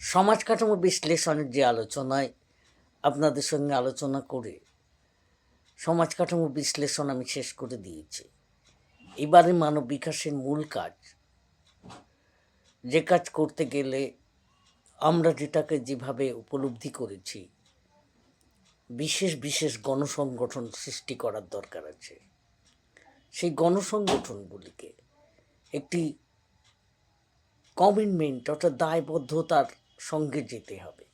সমাজ কাঠামো বিশ্লেষণের যে আলোচনায় আপনাদের সঙ্গে আলোচনা করে সমাজ কাঠামো বিশ্লেষণ আমি শেষ করে দিয়েছি। এবারে মানব বিকাশের মূল কাজ, যে কাজ করতে গেলে আমরা যেটাকে যেভাবে উপলব্ধি করেছি, বিশেষ বিশেষ গণসংগঠন সৃষ্টি করার দরকার আছে। সেই গণসংগঠনগুলিকে একটি কমিটমেন্ট অর্থাৎ দায়বদ্ধতার সঙ্গে যেতে হবে।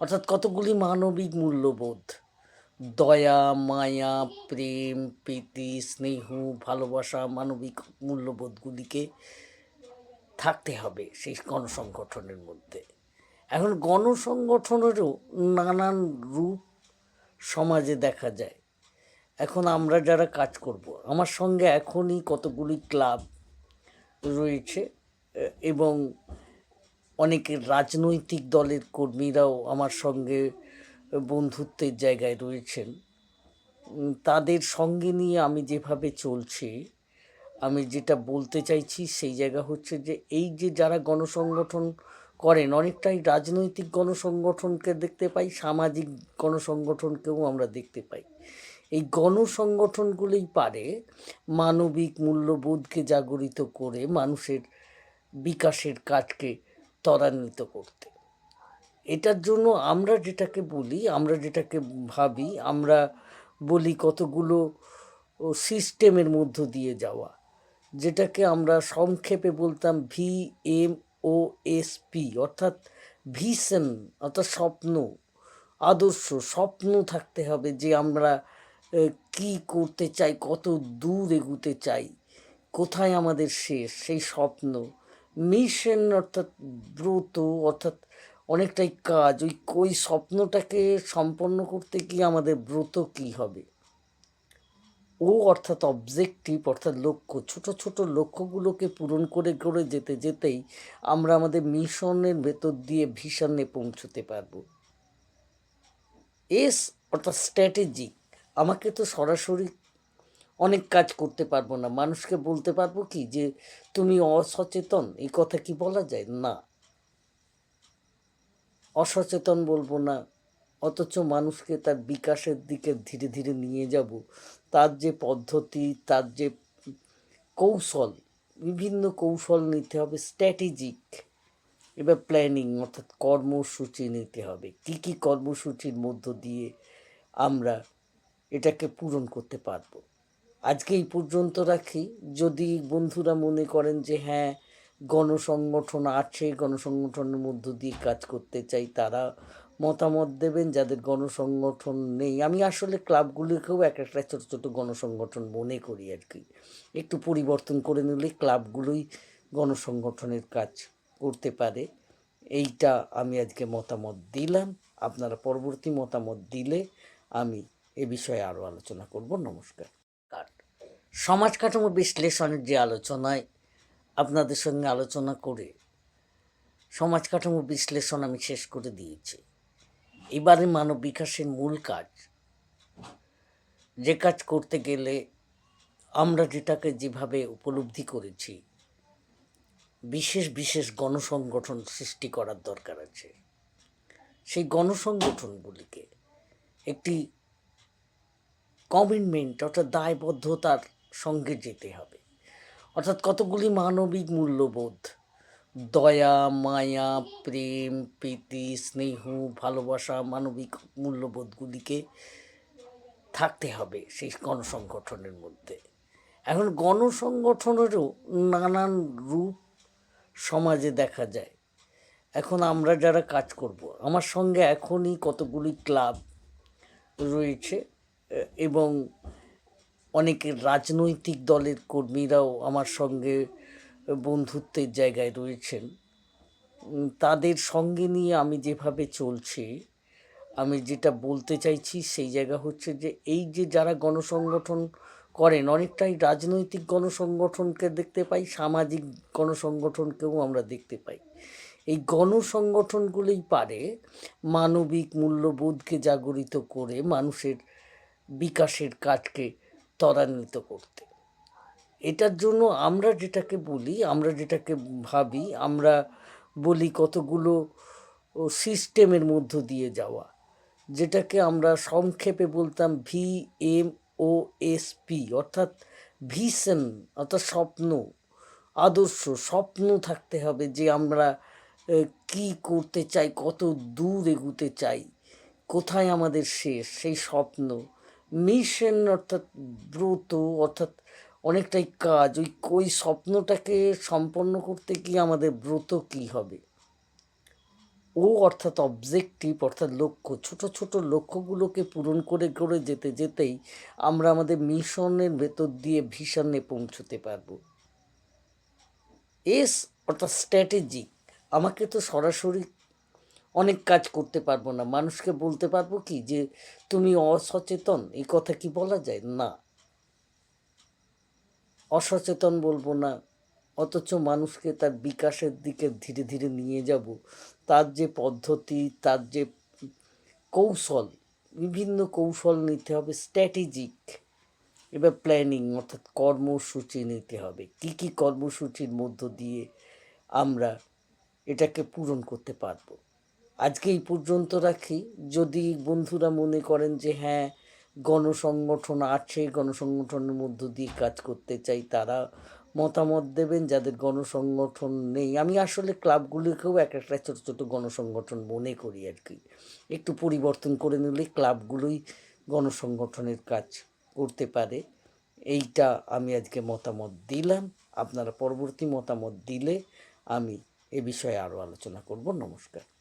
অর্থাৎ কতগুলি মানবিক মূল্যবোধ? দয়া, মায়া, প্রেম, প্রীতি, স্নেহ, ভালোবাসা মানবিক মূল্যবোধগুলিকে থাকতে হবে সেই গণসংগঠনের মধ্যে। এখন গণসংগঠনেরও নানান রূপ সমাজে দেখা যায়। এখন আমরা যারা কাজ করব, আমার সঙ্গে এখনই কতগুলি ক্লাব রয়েছে এবং অনেকে রাজনৈতিক দলের কর্মীরাও আমার সঙ্গে বন্ধুত্বের জায়গায় রয়েছেন। তাদের সঙ্গে নিয়ে আমি যেভাবে চলছি, আমি যেটা বলতে চাইছি সেই জায়গা হচ্ছে যে, এই যে যারা গণসংগঠন করেন, অনেকটাই রাজনৈতিক গণসংগঠনকে দেখতে পাই, সামাজিক গণসংগঠনকেও আমরা দেখতে পাই। এই গণসংগঠনগুলোই পারে মানবিক মূল্যবোধকে জাগরিত করে মানুষের বিকাশের কাজকে ত্বরান্বিত করতে। এটার জন্য আমরা যেটাকে বলি, আমরা যেটাকে ভাবি, আমরা বলি কতগুলো সিস্টেমের মধ্য দিয়ে যাওয়া। যেটাকে আমরা সংক্ষেপে বলতাম V M O S P, অর্থাৎ ভিশন, অর্থাৎ স্বপ্ন, আদর্শ। স্বপ্ন থাকতে হবে যে আমরা কি করতে চাই, কত দূর এগুতে চাই, কোথায় আমাদের শেষ, সেই স্বপ্ন। মিশন অর্থাৎ ব্রত অর্থাৎ অনেকটাই কাজ, ওই ওই স্বপ্নটাকে সম্পন্ন করতে গিয়ে আমাদের ব্রত কি হবে? ও অর্থাৎ অবজেক্টিভ অর্থাৎ লক্ষ্য, ছোট ছোট লক্ষ্যগুলোকে পূরণ করে করে যেতে যেতেই আমরা আমাদের মিশনের ভেতর দিয়ে ভিশনে পৌঁছতে পারব। এস, অর্থাৎ স্ট্র্যাটেজিক আমাকে তো সরাসরি অনেক কাজ করতে পারব না। মানুষকে বলতে পারব কি যে, তুমি অসচেতন। এই কথা কি বলা যায়? না। অসচেতন বলব না। অথচ মানুষকে তার বিকাশের দিকে ধীরে ধীরে নিয়ে যাব। তার যে পদ্ধতি, তার যে কৌশল, বিভিন্ন কৌশল নিতে হবে। স্ট্র্যাটেজিক এবার প্ল্যানিং অর্থাৎ কর্মসূচি নিতে হবে। কি কি কর্মসূচির মধ্য দিয়ে আমরা এটাকে পূরণ করতে পারব? আজকে এই পর্যন্ত রাখি। যদি বন্ধুরা মনে করেন যে হ্যাঁ গণসংগঠন আছে, গণসংগঠনের মধ্য দিয়ে কাজ করতে চাই, তারা মতামত দেবেন যাদের গণসংগঠন নেই। আমি আসলে ক্লাবগুলিকেও এক একটা ছোটো ছোটো গণসংগঠন মনে করি আর কি। একটু পরিবর্তন করে নিলে ক্লাবগুলোই গণসংগঠনের কাজ করতে পারে। এইটা আমি আজকে মতামত দিলাম। আপনারা পরবর্তী মতামত দিলে আমি এ বিষয়ে আরও আলোচনা করব। নমস্কার। সমাজ কাঠামো বিশ্লেষণের যে আলোচনায় আপনাদের সঙ্গে আলোচনা করে সমাজ কাঠামো বিশ্লেষণ আমি শেষ করে দিয়েছি। এবারে মানব বিকাশের মূল কাজ, যে কাজ করতে গেলে আমরা যেটাকে যেভাবে উপলব্ধি করেছি, বিশেষ বিশেষ গণসংগঠন সৃষ্টি করার দরকার আছে। সেই গণসংগঠনগুলিকে একটি কমিটমেন্ট অর্থাৎ দায়বদ্ধতার সঙ্গে যেতে হবে। অর্থাৎ কতগুলি মানবিক মূল্যবোধ? দয়া, মায়া, প্রেম, প্রীতি, স্নেহ, ভালোবাসা মানবিক মূল্যবোধগুলিকে থাকতে হবে সেই গণসংগঠনের মধ্যে। এখন গণসংগঠনেরও নানান রূপ সমাজে দেখা যায়। এখন আমরা যারা কাজ করব, আমার সঙ্গে এখনই কতগুলি ক্লাব রয়েছে এবং অনেকে রাজনৈতিক দলের কর্মীরাও আমার সঙ্গে বন্ধুত্বের জায়গায় রয়েছেন। তাদের সঙ্গে নিয়ে আমি যেভাবে চলছি, আমি যেটা বলতে চাইছি সেই জায়গা হচ্ছে যে, এই যে যারা গণসংগঠন করেন, অনেকটাই রাজনৈতিক গণসংগঠনকে দেখতে পাই, সামাজিক গণসংগঠনকেও আমরা দেখতে পাই। এই গণসংগঠনগুলোই পারে মানবিক মূল্যবোধকে জাগরিত করে মানুষের বিকাশের কাজকে ত্বরান্বিত করতে। এটার জন্য আমরা যেটাকে বলি, আমরা যেটাকে ভাবি, আমরা বলি কতগুলো সিস্টেমের মধ্য দিয়ে যাওয়া। যেটাকে আমরা সংক্ষেপে বলতাম V M O S P, অর্থাৎ ভিশন, অর্থাৎ স্বপ্ন, আদর্শ। স্বপ্ন থাকতে হবে যে আমরা কি করতে চাই, কত দূর এগুতে চাই, কোথায় আমাদের শেষ, সেই স্বপ্ন। মিশন অর্থাৎ ব্রত অর্থাৎ অনেকটাই কাজ, ওই ওই স্বপ্নটাকে সম্পন্ন করতে গিয়ে আমাদের ব্রত কি হবে? ও অর্থাৎ অবজেক্টিভ অর্থাৎ লক্ষ্য, ছোট ছোট লক্ষ্যগুলোকে পূরণ করে করে যেতে, যেতেই আমরা আমাদের মিশনের ভেতর দিয়ে ভিশনে পৌঁছতে পারব। এস, অর্থাৎ স্ট্র্যাটেজিক আমাকে তো সরাসরি অনেক কাজ করতে পারব না। মানুষকে বলতে পারব কি যে, তুমি অসচেতন। এই কথা কি বলা যায়? না। অসচেতন বলব না। অথচ মানুষকে তার বিকাশের দিকে ধীরে ধীরে নিয়ে যাব। তার যে পদ্ধতি, তার যে কৌশল, বিভিন্ন কৌশল নিতে হবে, স্ট্র্যাটেজিক। এবার প্ল্যানিং অর্থাৎ কর্মসূচি নিতে হবে। কি কি কর্মসূচির মধ্য দিয়ে আমরা এটাকে পূরণ করতে পারব? আজকে এই পর্যন্ত রাখি। যদি বন্ধুরা মনে করেন যে হ্যাঁ গণসংগঠন আছে, গণসংগঠনের মধ্য দিয়ে কাজ করতে চাই, তারা মতামত দেবেন। যাদের গণসংগঠন নেই, আমি আসলে ক্লাবগুলিকেও এক একটা ছোটো ছোটো গণসংগঠন মনে করি আর কি। একটু পরিবর্তন করে নিলে ক্লাবগুলোই গণসংগঠনের কাজ করতে পারে। এইটা আমি আজকে মতামত দিলাম। আপনারা পরবর্তী মতামত দিলে আমি এ বিষয়ে আরও আলোচনা করব। নমস্কার।